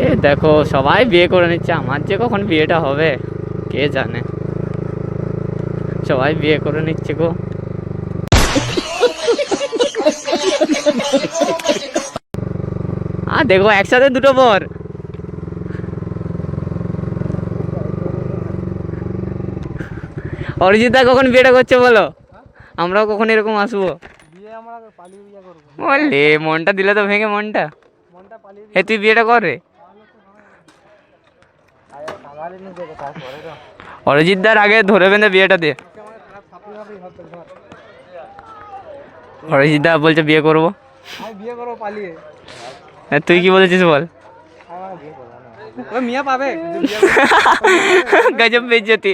এ দেখো সবাই বিয়ে করে নিচ্ছে। আমার যে কখন বিয়েটা হবে কে জানে? সবাই বিয়ে করে নিচ্ছে গো। আর দেখো একসাথে দুটো বর। অরিজিৎদা কখন বিয়েটা করছে বলো? আমরাও কখন এরকম আসব? বললে মনটা দিলে তো ভেঙে মনটা। হে তুই বিয়েটা কর রে সাগালে নিয়ে দেখো তারপরে তো অরিজিৎদার আগে ধরে বেঁধে বিয়েটা দে। ভাবতে ধর অরিজিৎদা বলছে বিয়ে করব। বিয়ে করব পালিয়ে তুই কি বলেছিস বল? মিয়া পাবে গজব বেজতি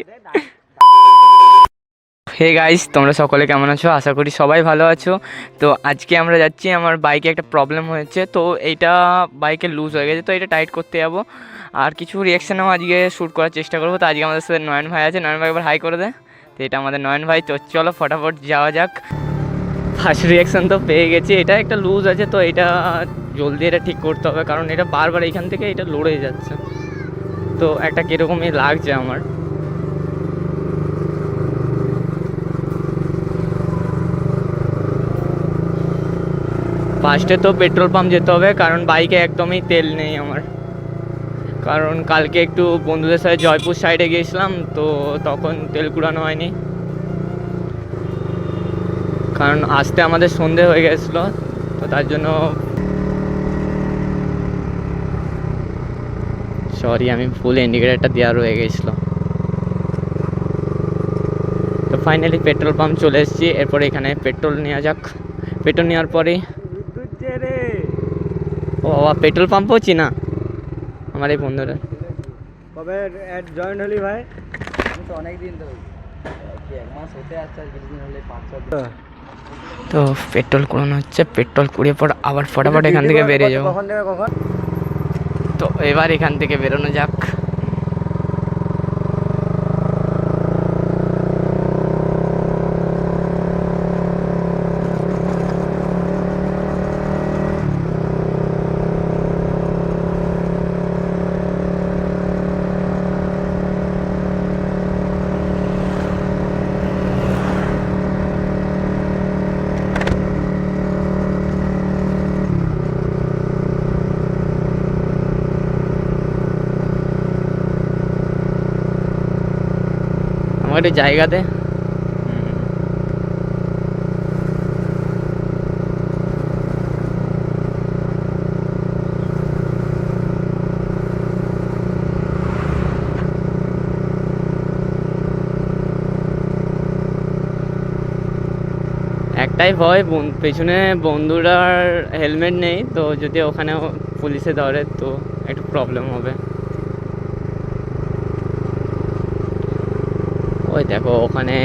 হে গাইস তোমরা সকলে কেমন আছো? আশা করি সবাই ভালো আছো। তো আজকে আমরা যাচ্ছি, আমার বাইকে একটা প্রবলেম হয়েছে। তো এইটা বাইকে লুজ হয়ে গেছে, তো এটা টাইট করতে যাব। আর কিছু রিয়াকশানও আজকে শ্যুট করার চেষ্টা করব। তো আজকে আমাদের সাথে নয়ন ভাই আছে। নয়ন ভাই একবার হাই করে দে। তো এটা আমাদের নয়ন ভাই। তো চলো ফটাফট যাওয়া যাক। ফার্স্ট রিয়াকশান তো পেয়ে গেছি। এটা একটা লুজ আছে, তো এটা জলদি এটা ঠিক করতে হবে। কারণ এটা বারবার এখান থেকে এটা লড়ে যাচ্ছে। তো একটা কীরকমই লাগছে আমার। ফার্স্টে তো পেট্রোল পাম্প যেতে হবে, কারণ বাইকে একদমই তেল নেই আমার। কারণ কালকে একটু বন্ধুদের সাথে জয়পুর সাইডে গিয়েছিলাম তো তখন তেল কুড়ানো হয়নি। কারণ আসতে আমাদের সন্ধে হয়ে গেছিল তো তার জন্য সরি আমি ফুল ইন্ডিকেটারটা দেওয়া রয়ে গেছিল। তো ফাইনালি পেট্রোল পাম্প চলে এসেছি এরপরে এখানে পেট্রোল নেওয়া যাক। পেট্রোল নেওয়ার পরে ও বাবা পেট্রোল পাম্পও চিনা আমার এই বন্ধুরা। কবে অ্যাড জয়েন হলি ভাই? আমি তো অনেক দিন। তো তো পেট্রোল কুড়ানো হচ্ছে পেট্রোল কুড়িয়ে পর আবার ফটাফট এখান থেকে বেরিয়ে যাব। কখন থেকে কখন? তো এবার এখান থেকে বেরোনো যাক। একটু জায়গা দে একটাই ভয় পেছনে বন্ধুরার হেলমেট নেই, তো যদি ওখানেও পুলিশে ধরে, তো একটু প্রবলেম হবে। ওই দেখো, ওখানে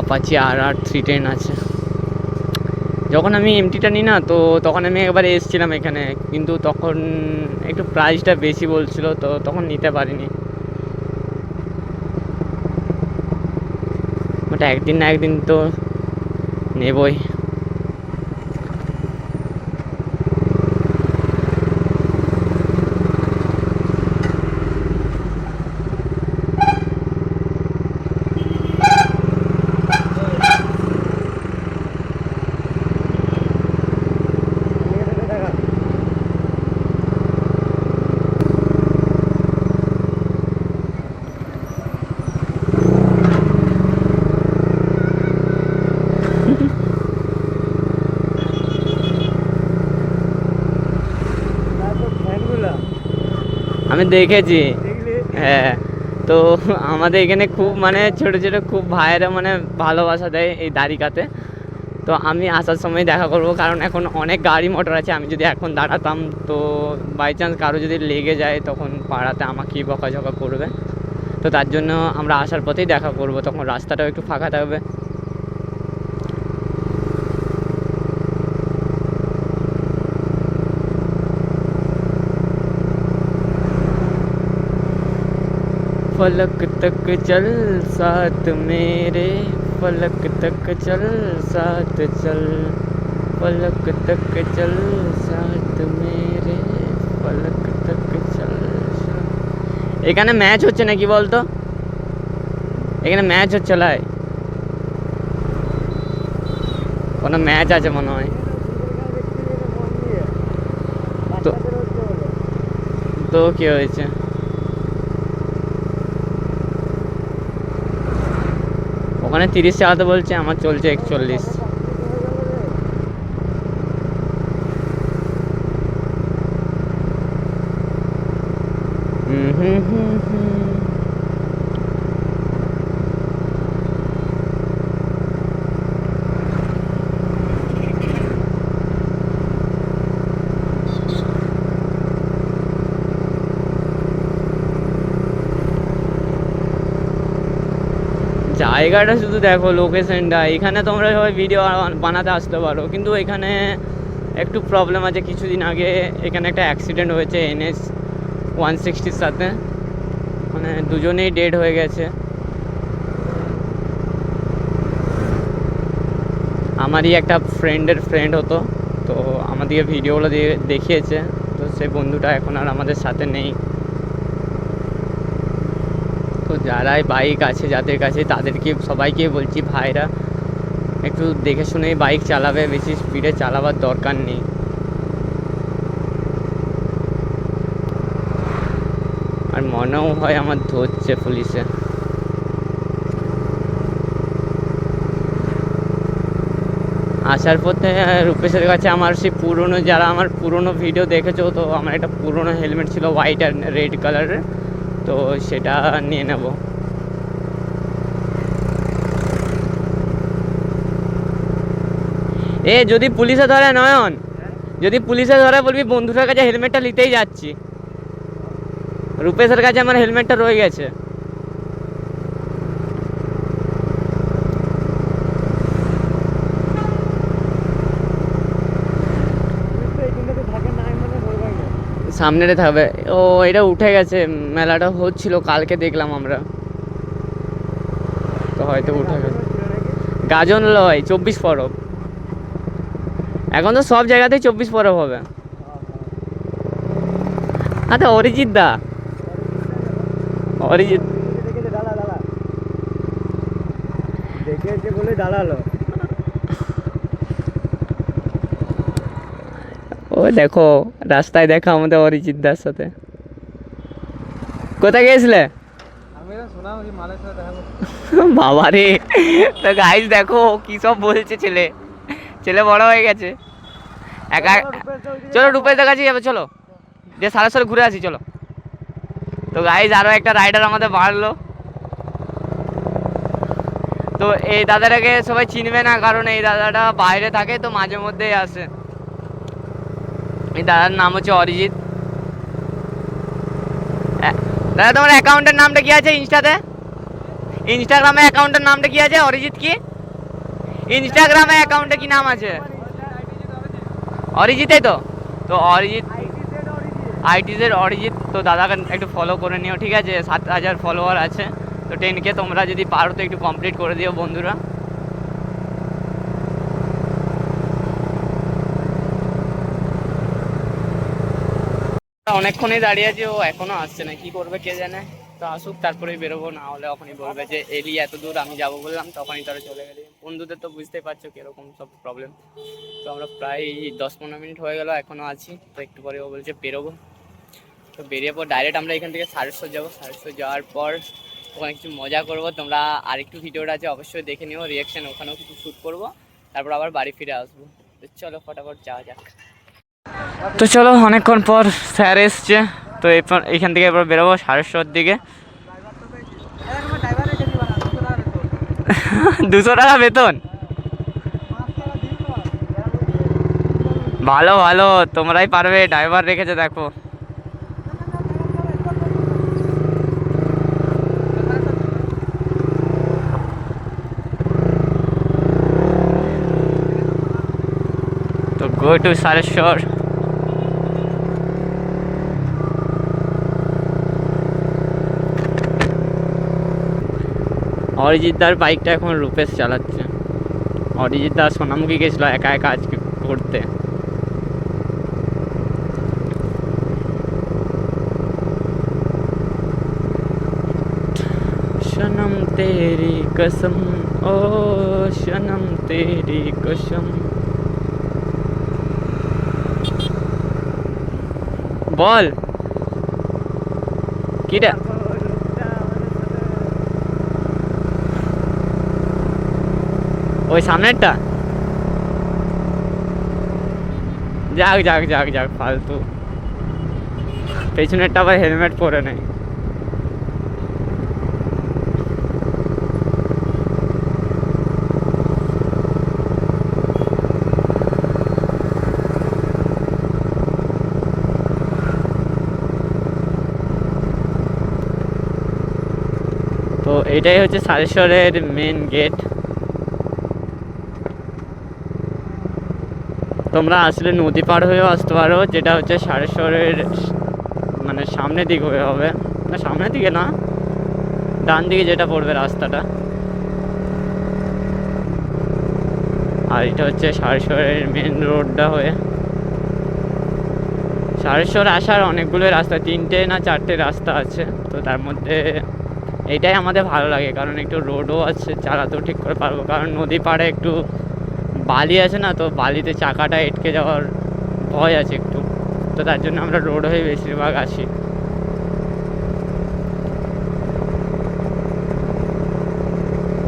Apache R R three ten আছে। যখন আমি এমটিটা নিই না, তো তখন আমি একবারে এসেছিলাম এখানে, কিন্তু তখন একটু প্রাইসটা বেশি বলছিল, তো তখন নিতে পারিনি। ওটা একদিন না একদিন তো নেবই। আমি দেখেছি। হ্যাঁ তো আমাদের এখানে খুব মানে ছোট ছোট খুব ভাইয়েরা মানে ভালোবাসা দেয় এই দ্বারিকাতে তো আমি আসার সময় দেখা করব, কারণ এখন অনেক গাড়ি, মোটর আছে। আমি যদি এখন দাঁড়াতাম, তো বাই চান্স কারও যদি লেগে যায়, তখন পাড়াতে আমাকেই বকাঝকা করবে? তো তার জন্য আমরা আসার পথেই দেখা করব, তখন রাস্তাটাও একটু ফাঁকা থাকবে। फलक तक चल साथ मेरे फलक तक चल साथ चल फलक तक चल साथ मेरे फलक तक चल এখানে ম্যাচ হচ্ছে নাকি বলতো এখানে ম্যাচ হচ্ছে লাই কোনো ম্যাচ আছে মনে হয় তো- তো কি হয়েছে ওখানে তিরিশ চালাতে বলছে আমার চলছে একচল্লিশ। হুম হুম হুম হুম। জায়গাটা শুধু দেখো লোকেশনটা এখানে তোমরা সবাই ভিডিও বানাতে আসতে পারো। কিন্তু এখানে একটু প্রবলেম আছে। কিছুদিন আগে এখানে একটা অ্যাক্সিডেন্ট হয়েছে এনএস ওয়ান সিক্সটির সাথে। মানে দুজনেই ডেড হয়ে গেছে। আমারই একটা ফ্রেন্ডের ফ্রেন্ড হতো। তো আমাদেরকে ভিডিওগুলো দিয়ে দেখিয়েছে। তো সেই বন্ধুটা এখন আর আমাদের সাথে নেই। তো যারাই বাইক আছে, যাদের কাছে, তাদেরকে, সবাইকে বলছি ভাইরা, একটু দেখে শুনেই বাইক চালাবে, বেশি স্পিডে চালাবার দরকার নেই। আর মনেও হয় আমার ধরছে পুলিশে। আসার পথে রূপেশের কাছে আমার সেই পুরনো, যারা আমার পুরনো ভিডিও দেখেছ, তো আমার একটা পুরনো হেলমেট ছিল হোয়াইট আর রেড কালারের তো সেটা নিয়ে নেব। এ, যদি পুলিশে ধরে নয়ন, যদি পুলিশে ধরে বলবি বন্ধুটার কাছে হেলমেটটা নিতেই যাচ্ছি। রূপেশের কাছে আমার হেলমেটটা রয়ে গেছে। সামনেরে থাকবে। ও, এটা উঠে গেছে। মেলাটা হচ্ছিল, কালকে দেখলাম আমরা। তো হয়তো উঠে গেছে। গাজন লয়, চব্বিশ পরব। এখন তো সব জায়গাতেই চব্বিশ পরব হবে। আচ্ছা অরিজিৎ দা। অরিজিৎ দেখেছে বলে দাঁড়াল। দেখো রাস্তায় দেখা আমাদের অরিজিৎ দার সাথে। কোথায় গিয়েছিলে? বাবা রে তো গাইজ দেখো কি সব বলছে ছেলে। ছেলে বড় হয়ে গেছে। একা চলো রূপেশ কাছে যাবে চলো। যে সারা সারা ঘুরে আসি চলো। তো গাইজ আরও একটা রাইডার আমাদের বাড়লো। তো এই দাদাটাকে সবাই চিনবে না কারণ এই দাদাটা বাইরে থাকে তো মাঝে মধ্যেই আসে। এই দাদার নাম হচ্ছে অরিজিৎ। দাদা, তোমার অ্যাকাউন্টের নামটা কি আছে ইনস্টাতে? ইনস্টাগ্রামে অ্যাকাউন্টের নামটা কি আছে? অরিজিৎ কি? ইনস্টাগ্রামে অ্যাকাউন্টে কি নাম আছে? অরিজিৎই তো। তো অরিজিৎ আইটিজের অরিজিৎ। তো দাদাকে একটু ফলো করে নিও, ঠিক আছে? সাত হাজার ফলোয়ার আছে। তো টেনকে তোমরা যদি পারো তো একটু কমপ্লিট করে দিও বন্ধুরা। অনেকক্ষণই দাঁড়িয়ে আছে, ও এখনও আসছে না। কি করবে কে জানে? তো আসুক, তারপরেই বেরোবো, না হলে ওখানেই বলবে যে, এলি, এত দূর, আমি যাব বললাম, তখনই তারা চলে গেলি। বন্ধুদের তো বুঝতেই পারছ কীরকম সব প্রবলেম তো আমরা প্রায় দশ পনেরো মিনিট হয়ে গেল, এখনও আছি। তো একটু পরে ও বলছে, বেরোবো। তো বেরিয়ে পর ডাইরেক্ট আমরা এখান থেকে সারেশ্বর যাব। সারেশ্বর যাওয়ার পর ওখানে কিছু মজা করব। তোমরা আরেকটু ভিডিওটা আছে, অবশ্যই দেখে নিও রিয়াকশন ওখানেও কিছু শ্যুট করব। তারপর আবার বাড়ি ফিরে আসব। চলো, ফটাফট যাওয়া যাক। তো চলো, অনেকক্ষণ পর স্যার এসছে। তো এরপর এখান থেকে এবার বেরোবো সারেশ্বর দিকে। দুশো টাকা বেতন? ভালো ভালো, তোমরাই পারবে, ড্রাইভার রেখেছে, দেখো। তো গো টু সারেশ্বর। অরিজিৎদার বাইকটা এখন রূপেশ চালাচ্ছে। অরিজিৎদা সোনামুখী গেছিল একা একা আজকে করতে সনম তেরি কসম, ও সনম তেরি কসম। বল। কিটা ওই সামনেরটা? যাক যাক যাক যাক, ফালতু। পেছনেরটা আবার হেলমেট পরে নেই তো এটাই হচ্ছে সারেশ্বরের মেন গেট তোমরা আসলে নদী পার হয়েও আসতে পারো, যেটা হচ্ছে সারেশ্বরের মানে সামনের দিক হয়ে হবে। না, সামনের দিকে না, ডান দিকে যেটা পড়বে রাস্তাটা। আর এটা হচ্ছে সারেশ্বরের মেন রোডটা হয়ে। সারেশ্বর আসার অনেকগুলো রাস্তা, তিনটে না চারটে রাস্তা আছে। তো তার মধ্যে এটাই আমাদের ভালো লাগে, কারণ একটু রোডও আছে চালাতেও ঠিক করে পারব। কারণ নদী পাড়ে একটু বালি আছে না, তো বালিতে চাকাটা এটকে যাওয়ার ভয় আছে একটু। তো তার জন্য আমরা রোড হয়ে বেশিরভাগ আসি।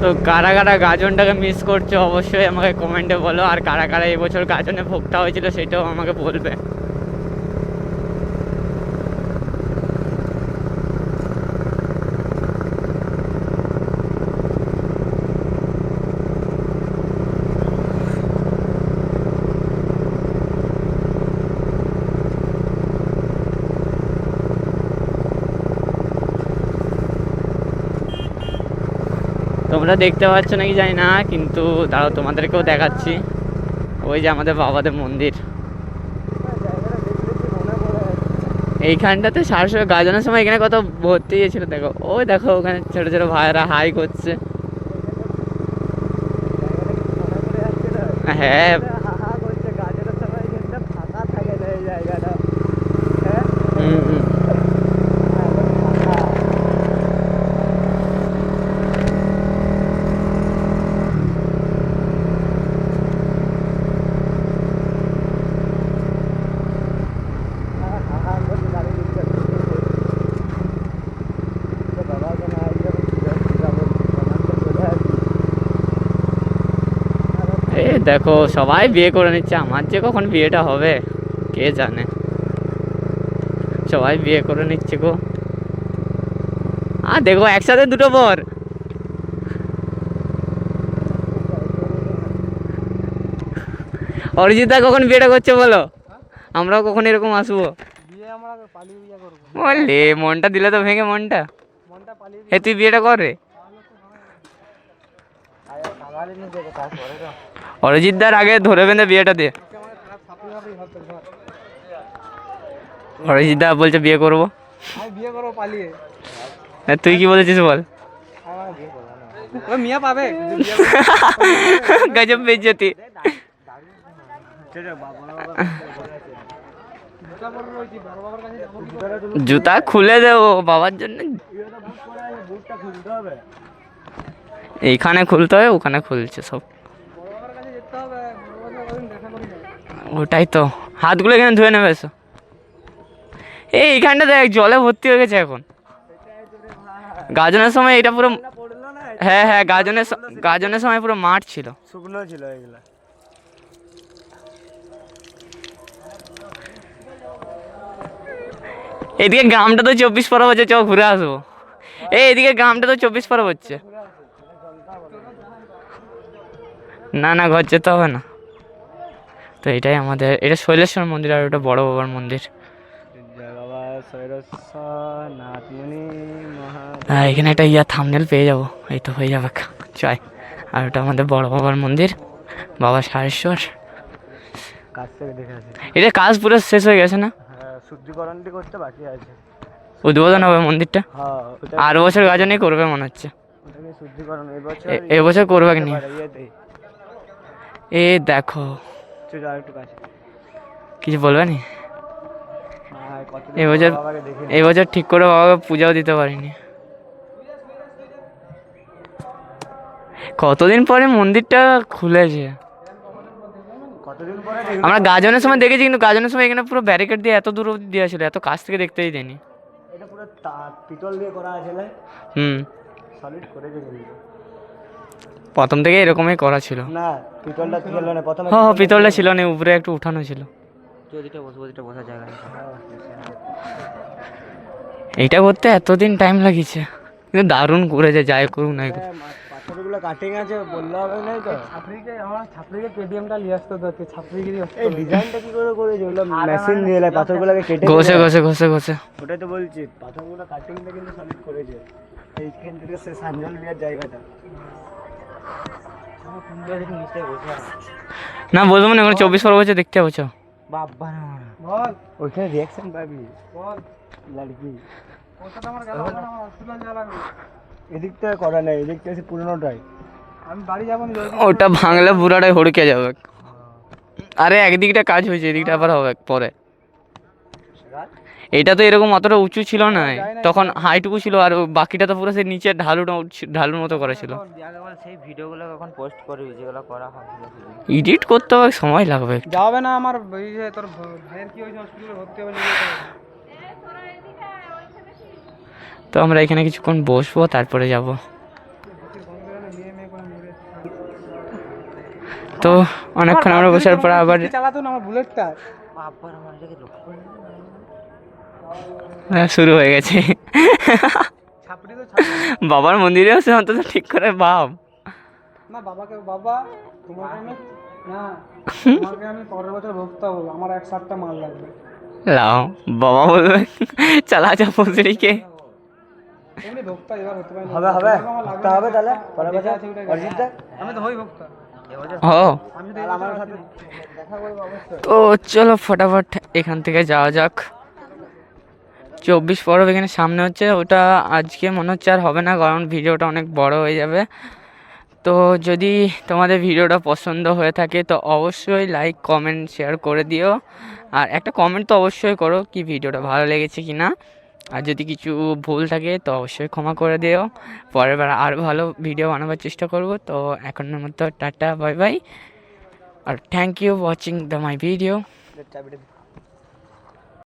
তো কারা কারা গাজনটাকে মিস করছ, অবশ্যই আমাকে কমেন্টে বলো। আর কারা কারা এবছর গাজনে ভোগটা হয়েছিল সেটাও আমাকে বলবে। তোমরা দেখতে পাচ্ছ নাকি জানি না, কিন্তু দাঁড়াও তোমাদেরকেও দেখাচ্ছি। ওই যে আমাদের বাবাদের মন্দির। এইখানটাতে সারস গাজনের সময় এখানে কত ভর্তি গিয়েছিল দেখো। ওই দেখো, ওখানে ছোট ছোট ভাইয়েরা হাই করছে। হ্যাঁ হুম, হুম। এ দেখো সবাই বিয়ে করে নিচ্ছে। আমার যে কখন বিয়েটা হবে কে জানে? সবাই বিয়ে করে নিচ্ছে গো। আর দেখো একসাথে দুটো বর। অরিজিৎদা কখন বিয়েটা করছে বলো? আমরাও কখন এরকম আসব? বললে মনটা দিলে তো ভেঙে মনটা। মনটা এ তুই বিয়েটা কর রে আয়া সাগালে নিয়ে যাবে তারপরে তো অরিজিৎদার আগে ধরে বেঁধে বিয়েটা দে ধর অরিজিৎদা বলছে বিয়ে করব। তুই কি বলেছিস বল? মিয়া পাবে গজব জুতা খুলে দেবো বাবার জন্য। এইখানে খুলতে হয় ওখানে খুলছে সব। ওটাই তো। হাতগুলো এখানে ধুয়ে নেবে এসো। এই এইখানটা দেখ জলে ভর্তি হয়ে গেছে এখন। গাজনের সময় এটা পুরো হ্যাঁ হ্যাঁ গাজনের গাজনের সময় পুরো মাঠ ছিল। শুকনো ছিল এগুলা। এদিকে গ্রামটা তো চব্বিশ পরব হচ্ছে চ ঘুরে আসব। এই এদিকে গ্রামটা তো চব্বিশ পরব হচ্ছে। না না ঘর যেতে হবে না। তো এটাই আমাদের এটা শৈলেশ্বর মন্দির আর ওটা বড় বাবার মন্দির। হ্যাঁ এখানে একটা ইয়া থামনেল পেয়ে যাব এই তো হয়ে যাবে। চাই আর ওটা আমাদের বড় বাবার মন্দির বাবা সারেশ্বর। এটা কাজ পুরো শেষ হয়ে গেছে না? শুদ্ধিকরণটি করতে বাকি আছে উদ্বোধন হবে মন্দিরটা? আর বছর গাজনেই করবে মনে হচ্ছে। এবছর করবে কি? নি ইয়েতেই। এ দেখো। কাছে। বলবে নি? এবছর পর বাবাকে দেখি এই বছর ঠিক করে বাবাকে পূজাও দিতে পারিনি। কতদিন পরে মন্দিরটা খুলেছে? আমরা গাজনের সময় দেখেছি কিন্তু গাজনের সময় এখানে পুরো ব্যারিকেড দিয়ে এত দূর অব্দি দেওয়া ছিল এত কাছ থেকে দেখতেই দেয়নি এটা পুরো পিতল দিয়ে করা আছে হুম। সলিড কিন্তু। প্রথম থেকে এরকমই করা ছিল। না পিতলটা ছিল না প্রথমে হ্যাঁ পিতলটা ছিল। না উপরে একটু উঠানো ছিল। জায়গা এইটা করতে এতদিন টাইম লাগিয়েছে কিন্তু দারুণ করেছে যাই করুক না কাটিং আছে বললে হবে না তো? ছাত্রীকে আমার ছাত্রীকে কেটিএমটা নিয়ে আসতে হচ্ছে ছাত্রীকে এই ডিজাইনটা কি করে মেশিন দিয়ে পাথরগুলোকে কেটে ঘষে ঘষে ঘষে ঘষে। ওটাই তো বলছি পাথরগুলো কাটিংটা কিন্তু সলিড করেছে। এইখান থেকে সে সাঞ্জল বিয়ার জায়গাটা। না বলব না এখন চব্বিশ পর বছর দেখতে পাচ্ছ বাবা না। বল। ওইখানে রিয়াকশন পাবি। বল। লড়কি এদিকটা করা নেই এদিকটা আছে পুরোনোটাই। আমি বাড়ি যাব ওটা ভাঙলে বুড়াটাই হড়কে যাবে। আরে একদিকটা কাজ হয়েছে এদিকটা আবার হবে পরে। এটা তো এরকম অতটা উঁচু ছিল না। তখন হাইটুকু ছিল আর বাকিটা তো পুরো সে নিচে ঢালু ঢালুর মতো করা ছিল। সেই ভিডিওগুলো কখন পোস্ট করবি যেগুলো করা এডিট করতে হবে সময় লাগবে। যাবে না আমার তোর ভাইয়ের কি হয়েছে হসপিটালে ভর্তি হবে। তো আমরা এখানে কিছুক্ষণ বসবো তারপরে যাব। তো অনেকক্ষণ আমরা বসার পর আবার চালাতো না আমার বুলেটটা। আমার এটাকে লক্ষ্য করিনি। হ্যাঁ, শুরু হয়ে গেছে। ছাপড়ি তো ছাপড়ি বাবার মন্দিরে আছে অন্তত ঠিক করে ভাব না বাবাকে বাবা তোমাকে আমি না তোমাকে আমি পরের বছর ভক্ত হব আমার এক সাতটা মাল লাগবে। লাও বাবা বলবে চালা যা পুজড়িকে এমনি ভক্তা এবার হতে পারে হবে হবে। হবে তাহলে পরের বছর। আমি তো হই ভক্তা। তো চলো ফটাফট এখান থেকে যাওয়া যাক। চব্বিশ পরব এখানে সামনে হচ্ছে, ওটা আজকে মনে হচ্ছে আর হবে না, কারণ ভিডিওটা অনেক বড় হয়ে যাবে। তো যদি তোমাদের ভিডিওটা পছন্দ হয়ে থাকে, তো অবশ্যই লাইক কমেন্ট শেয়ার করে দিও। আর একটা কমেন্ট তো অবশ্যই করো কি ভিডিওটা ভালো লেগেছে কি না আর যদি কিছু ভুল থাকে, তো অবশ্যই ক্ষমা করে দিও। পরের বার আরও ভালো ভিডিও বানাবার চেষ্টা করব। তো এখনের মতো tata bye bye R thank you watching the my video